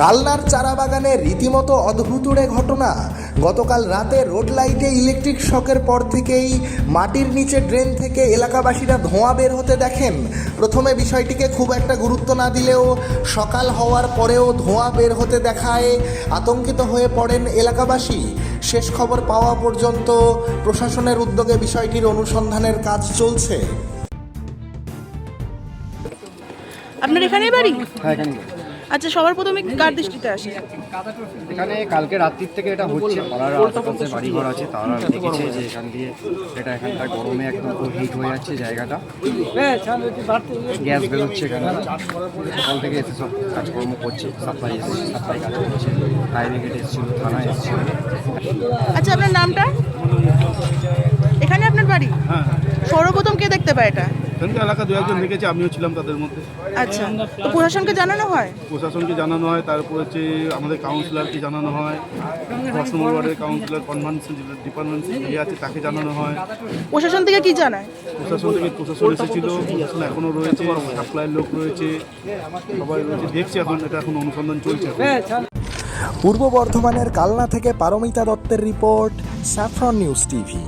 কালনার চারা বাগানে রীতিমতো অদ্ভুতুড়ে ঘটনা। গতকাল রাতে রোড লাইটে ইলেকট্রিক শকের পর থেকেই মাটির নিচে ড্রেন থেকে এলাকাবাসীরা ধোঁয়া বের হতে দেখেন। প্রথমে বিষয়টিকে খুব একটা গুরুত্ব না দিলেও সকাল হওয়ার পরেও ধোঁয়া বের হতে দেখায় আতঙ্কিত হয়ে পড়েন এলাকাবাসী। শেষ খবর পাওয়া পর্যন্ত প্রশাসনের উদ্যোগে বিষয়টির অনুসন্ধানের কাজ চলছে। আপনার এখানেই বাড়ি? হ্যাঁ এখানে আচ্ছা সবার প্রথমে কার দৃষ্টিতে আসে? এখানে কালকে রাত্রির থেকে এটা হচ্ছে পাড়ার আশেপাশে বাড়িঘর আছে তারা দেখেছে যে এখান দিয়ে এটা এখানকার গরমে একদম হিট হয়ে যাচ্ছে জায়গাটা। গ্যাস বেরোচ্ছে এখানে। সকাল থেকে এসে সব কাজকর্ম করছে সাপ্লাই এসে সাপ্লাই কাজ করছে। ফায়ার ব্রিগেড এসেছিল থানা এসেছিল। আচ্ছা আপনার নামটা এখানে আপনার বাড়ি হ্যাঁ সর্বপ্রথম কে দেখতে পায় এটা? এখানকার এলাকা দু একজন দেখেছে আমিও ছিলাম তাদের মধ্যে। আচ্ছা। তো প্রশাসনকে জানানো হয়? প্রশাসনকে জানানো হয় তারপর হচ্ছে আমাদের কাউন্সিলরকে জানানো হয় দশ নম্বর ওয়ার্ডের কাউন্সিলর কনভান্সেন ডিপার্টমেন্ট ইয়ে আছে তাকে জানানো হয়। প্রশাসন থেকে কি জানায়? প্রশাসন থেকে প্রশাসন এসেছিল প্রশাসন এখনও রয়েছে সাপ্লাইয়ের লোক রয়েছে সবাই রয়েছে দেখছি এখন এটা এখন অনুসন্ধান চলছে পূর্ব বর্ধমানের কালনা থেকে পারমিতা দত্তের রিপোর্ট স্যাফরন নিউজ টিভি।